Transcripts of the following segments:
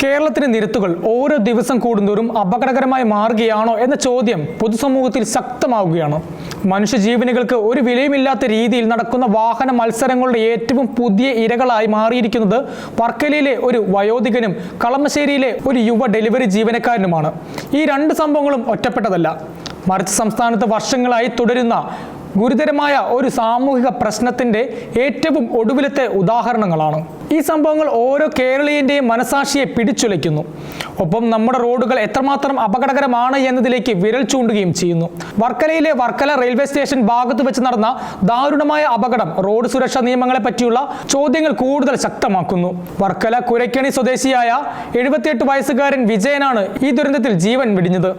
കേരളത്തിലെ നിരത്തുകൾ ഓരോ ദിവസം കൂടുന്തോറും അപകടകരമായി മാറുകയാണോ എന്ന ചോദ്യം പൊതുസമൂഹത്തിൽ ശക്തമാവുകയാണ്. മനുഷ്യജീവനുകൾക്ക് ഒരു വിലയുമില്ലാത്ത രീതിയിൽ നടക്കുന്ന വാഹന മത്സരങ്ങളുടെ ഏറ്റവും പുതിയ ഇരകളായി മാറിയിരിക്കുന്നത് വർക്കലയിലെ ഒരു വയോധികനും കളമശ്ശേരിയിലെ ഒരു യുവ ഡെലിവറി ജീവനക്കാരനുമാണ്. ഈ രണ്ട് സംഭവങ്ങളും ഒറ്റപ്പെട്ടതല്ല. മറിച്ച് സംസ്ഥാനത്ത് വർഷങ്ങളായി തുടരുന്ന ഗുരുതരമായ ഒരു സാമൂഹിക പ്രശ്നത്തിന്റെ ഏറ്റവും ഒടുവിലത്തെ ഉദാഹരണങ്ങളാണ്. ഈ സംഭവങ്ങൾ ഓരോ കേരളീയന്റെയും മനസാക്ഷിയെ പിടിച്ചുലയ്ക്കുന്നു ഒപ്പം നമ്മുടെ റോഡുകൾ എത്രമാത്രം അപകടകരമാണ് എന്നതിലേക്ക് വിരൽ ചൂണ്ടുകയും ചെയ്യുന്നു. വർക്കലയിലെ വർക്കല റെയിൽവേ സ്റ്റേഷൻ ഭാഗത്ത് വെച്ച് നടന്ന ദാരുണമായ അപകടം റോഡ് സുരക്ഷാ നിയമങ്ങളെ പറ്റിയുള്ള ചോദ്യങ്ങൾ കൂടുതൽ ശക്തമാക്കുന്നു. വർക്കല കുരക്കണി സ്വദേശിയായ എഴുപത്തിയെട്ട് വയസ്സുകാരൻ വിജയനാണ് ഈ ദുരന്തത്തിൽ ജീവൻ വെടിഞ്ഞത്.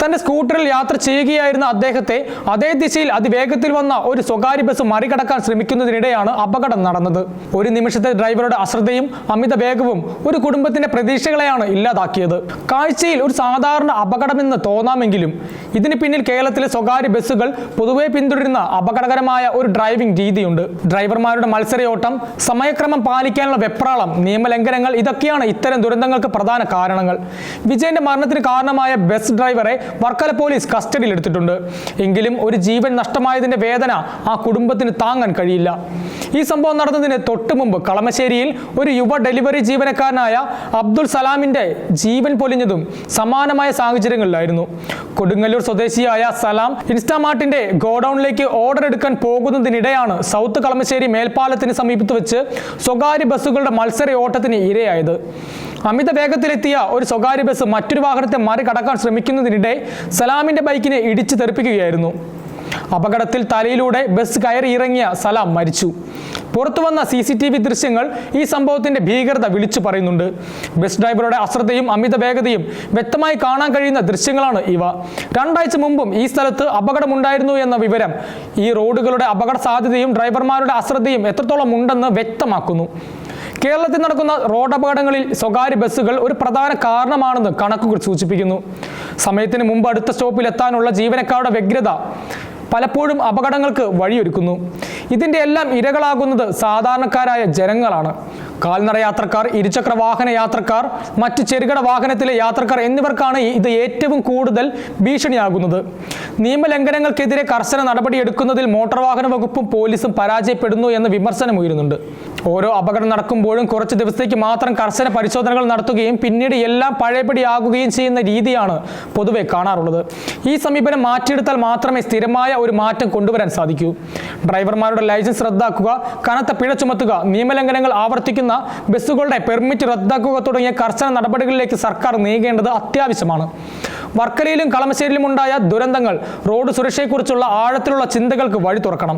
തന്റെ സ്കൂട്ടറിൽ യാത്ര ചെയ്യുകയായിരുന്ന അദ്ദേഹത്തെ അതേ ദിശയിൽ അതിവേഗത്തിൽ വന്ന ഒരു സ്വകാര്യ ബസ് മറികടക്കാൻ ശ്രമിക്കുന്നതിനിടെയാണ് അപകടം നടന്നത്. ഒരു നിമിഷത്തെ ഡ്രൈവറുടെ അശ്രദ്ധയും അമിത വേഗവും ഒരു കുടുംബത്തിന്റെ പ്രതീക്ഷകളെയാണ് ഇല്ലാതാക്കിയത്. കാഴ്ചയിൽ ഒരു സാധാരണ അപകടമെന്ന് തോന്നാമെങ്കിലും ഇതിന് പിന്നിൽ കേരളത്തിലെ സ്വകാര്യ ബസ്സുകൾ പൊതുവെ പിന്തുടരുന്ന അപകടകരമായ ഒരു ഡ്രൈവിംഗ് രീതിയുണ്ട്. ഡ്രൈവർമാരുടെ മത്സരയോട്ടം സമയക്രമം പാലിക്കാനുള്ള വെപ്രാളം നിയമലംഘനങ്ങൾ ഇതൊക്കെയാണ് ഇത്തരം ദുരന്തങ്ങൾക്ക് പ്രധാന കാരണങ്ങൾ. വിജയന്റെ മരണത്തിന് കാരണമായ ബസ് ഡ്രൈവറെ വർക്കല പോലീസ് കസ്റ്റഡിയിൽ എടുത്തിട്ടുണ്ട് എങ്കിലും ഒരു ജീവൻ നഷ്ടമായതിന്റെ വേദന ആ കുടുംബത്തിന് താങ്ങാൻ കഴിയില്ല. ഈ സംഭവം നടന്നതിന് തൊട്ടു മുമ്പ് കളമശ്ശേരിയിൽ ഒരു യുവ ഡെലിവറി ജീവനക്കാരനായ അബ്ദുൾ സലാമിന്റെ ജീവൻ പൊലിഞ്ഞതും സമാനമായ സാഹചര്യങ്ങളിലായിരുന്നു. കൊടുങ്ങല്ലൂർ സ്വദേശിയായ സലാം ഇൻസ്റ്റാമാർട്ടിന്റെ ഗോഡൌണിലേക്ക് ഓർഡർ എടുക്കാൻ പോകുന്നതിനിടെയാണ് സൗത്ത് കളമശ്ശേരി മേൽപ്പാലത്തിന് സമീപത്ത് വെച്ച് സ്വകാര്യ ബസ്സുകളുടെ മത്സര ഓട്ടത്തിന് ഇരയായത്. അമിത വേഗത്തിലെത്തിയ ഒരു സ്വകാര്യ ബസ് മറ്റൊരു വാഹനത്തെ മറികടക്കാൻ ശ്രമിക്കുന്നതിനിടെ സലാമിന്റെ ബൈക്കിനെ ഇടിച്ചു തെറിപ്പിക്കുകയായിരുന്നു. അപകടത്തിൽ തലയിലൂടെ ബസ് കയറി ഇറങ്ങിയ സലാം മരിച്ചു. പുറത്തു വന്ന സി സി ടി വി ദൃശ്യങ്ങൾ ഈ സംഭവത്തിന്റെ ഭീകരത വിളിച്ചു പറയുന്നുണ്ട്. ബസ് ഡ്രൈവറുടെ അശ്രദ്ധയും അമിത വേഗതയും വ്യക്തമായി കാണാൻ കഴിയുന്ന ദൃശ്യങ്ങളാണ് ഇവ. രണ്ടാഴ്ച മുമ്പും ഈ സ്ഥലത്ത് അപകടമുണ്ടായിരുന്നു എന്ന വിവരം ഈ റോഡുകളുടെ അപകട സാധ്യതയും ഡ്രൈവർമാരുടെ അശ്രദ്ധയും എത്രത്തോളം ഉണ്ടെന്ന് വ്യക്തമാക്കുന്നു. കേരളത്തിൽ നടക്കുന്ന റോഡ് അപകടങ്ങളിൽ സ്വകാര്യ ബസ്സുകൾ ഒരു പ്രധാന കാരണമാണെന്ന് കണക്കുകൾ സൂചിപ്പിക്കുന്നു. സമയത്തിന് മുമ്പ് അടുത്ത സ്റ്റോപ്പിൽ എത്താനുള്ള ജീവനക്കാരുടെ വ്യഗ്രത പലപ്പോഴും അപകടങ്ങൾക്ക് വഴിയൊരുക്കുന്നു. ഇതിന്റെ എല്ലാം ഇരകളാകുന്നത് സാധാരണക്കാരായ ജനങ്ങളാണ്. കാൽനട യാത്രക്കാർ ഇരുചക്ര വാഹന യാത്രക്കാർ മറ്റ് ചെറുകിട വാഹനത്തിലെ യാത്രക്കാർ എന്നിവർക്കാണ് ഇത് ഏറ്റവും കൂടുതൽ ഭീഷണിയാകുന്നത്. നിയമലംഘനങ്ങൾക്കെതിരെ കർശന നടപടിയെടുക്കുന്നതിൽ മോട്ടോർ വാഹന വകുപ്പും പോലീസും പരാജയപ്പെടുന്നു എന്ന വിമർശനം ഉയരുന്നുണ്ട്. ഓരോ അപകടം നടക്കുമ്പോഴും കുറച്ച് ദിവസത്തേക്ക് മാത്രം കർശന പരിശോധനകൾ നടത്തുകയും പിന്നീട് എല്ലാം പഴയപടിയാകുകയും ചെയ്യുന്ന രീതിയാണ് പൊതുവെ കാണാറുള്ളത്. ഈ സമീപനം മാറ്റിയെടുത്താൽ മാത്രമേ സ്ഥിരമായ ഒരു മാറ്റം കൊണ്ടുവരാൻ സാധിക്കൂ. ഡ്രൈവർമാരുടെ ലൈസൻസ് റദ്ദാക്കുക കനത്ത പിഴ ചുമത്തുക നിയമലംഘനങ്ങൾ ആവർത്തിക്കുന്ന ബസ്സുകളുടെ പെർമിറ്റ് റദ്ദാക്കുക തുടങ്ങിയ കർശന നടപടികളിലേക്ക് സർക്കാർ നീങ്ങേണ്ടത് അത്യാവശ്യമാണ്. വർക്കലയിലും കളമശ്ശേരിയിലും ഉണ്ടായ ദുരന്തങ്ങൾ റോഡ് സുരക്ഷയെക്കുറിച്ചുള്ള ആഴത്തിലുള്ള ചിന്തകൾക്ക് വഴി തുറക്കണം.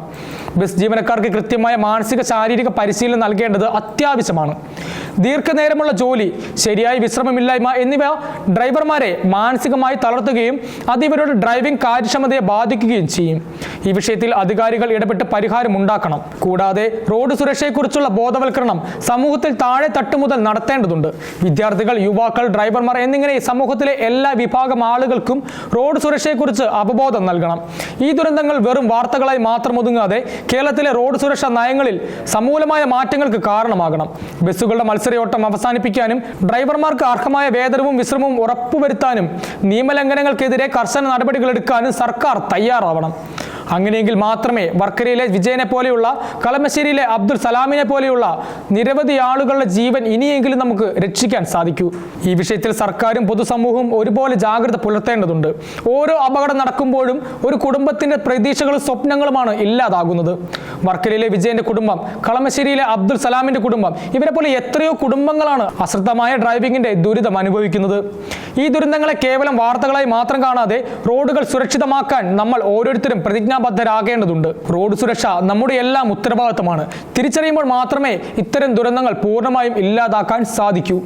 ബസ് ജീവനക്കാർക്ക് കൃത്യമായ മാനസിക ശാരീരിക പരിശീലനം നൽകേണ്ടത് അത്യാവശ്യമാണ്. ദീർഘനേരമുള്ള ജോലി ശരിയായ വിശ്രമമില്ലായ്മ എന്നിവ ഡ്രൈവർമാരെ മാനസികമായി തളർത്തുകയും അത് ഇവരുടെ ഡ്രൈവിംഗ് കാര്യക്ഷമതയെ ബാധിക്കുകയും ചെയ്യും. ഈ വിഷയത്തിൽ അധികാരികൾ ഇടപെട്ട് പരിഹാരം ഉണ്ടാക്കണം. കൂടാതെ റോഡ് സുരക്ഷയെക്കുറിച്ചുള്ള ബോധവൽക്കരണം സമൂഹത്തിൽ താഴെ തട്ട് മുതൽ നടത്തേണ്ടതുണ്ട്. വിദ്യാർത്ഥികൾ യുവാക്കൾ ഡ്രൈവർമാർ എന്നിങ്ങനെ സമൂഹത്തിലെ എല്ലാ വിഭാഗം ആളുകൾക്കും റോഡ് സുരക്ഷയെക്കുറിച്ച് അവബോധം നൽകണം. ഈ ദുരന്തങ്ങൾ വെറും വാർത്തകളായി മാത്രം ഒതുങ്ങാതെ കേരളത്തിലെ റോഡ് സുരക്ഷാ നയങ്ങളിൽ സമൂലമായ മാറ്റങ്ങൾക്ക് കാരണമാകണം. ബസ്സുകളുടെ മത്സരയോട്ടം അവസാനിപ്പിക്കാനും ഡ്രൈവർമാർക്ക് അർഹമായ വേതനവും വിശ്രമവും ഉറപ്പുവരുത്താനും നിയമലംഘനങ്ങൾക്കെതിരെ കർശന നടപടികളെടുക്കാനും സർക്കാർ തയ്യാറാവണം. അങ്ങനെയെങ്കിൽ മാത്രമേ വർക്കരയിലെ വിജയനെ പോലെയുള്ള കളമശ്ശേരിയിലെ അബ്ദുൾ സലാമിനെ പോലെയുള്ള നിരവധി ആളുകളുടെ ജീവൻ ഇനിയെങ്കിലും നമുക്ക് രക്ഷിക്കാൻ സാധിക്കൂ. ഈ വിഷയത്തിൽ സർക്കാരും പൊതുസമൂഹവും ഒരുപോലെ ജാഗ്രത പുലർത്തേണ്ടതുണ്ട്. ഓരോ അപകടം നടക്കുമ്പോഴും ഒരു കുടുംബത്തിന്റെ പ്രതീക്ഷകളും സ്വപ്നങ്ങളുമാണ് ഇല്ലാതാകുന്നത്. വർക്കരയിലെ വിജയന്റെ കുടുംബം കളമശ്ശേരിയിലെ അബ്ദുൾ സലാമിന്റെ കുടുംബം ഇവരെ പോലെ എത്രയോ കുടുംബങ്ങളാണ് അശ്രദ്ധമായ ഡ്രൈവിംഗിന്റെ ദുരിതം അനുഭവിക്കുന്നത്. ഈ ദുരന്തങ്ങളെ കേവലം വാർത്തകളായി മാത്രം കാണാതെ റോഡുകൾ സുരക്ഷിതമാക്കാൻ നമ്മൾ ഓരോരുത്തരും പ്രതിജ്ഞാബദ്ധരാകേണ്ടതുണ്ട് റോഡ് സുരക്ഷ നമ്മുടെ എല്ലാം ഉത്തരവാദിത്തമാണ്. തിരിച്ചറിയുമ്പോൾ മാത്രമേ ഇത്തരം ദുരന്തങ്ങൾ പൂർണമായും ഇല്ലാതാക്കാൻ സാധിക്കൂ.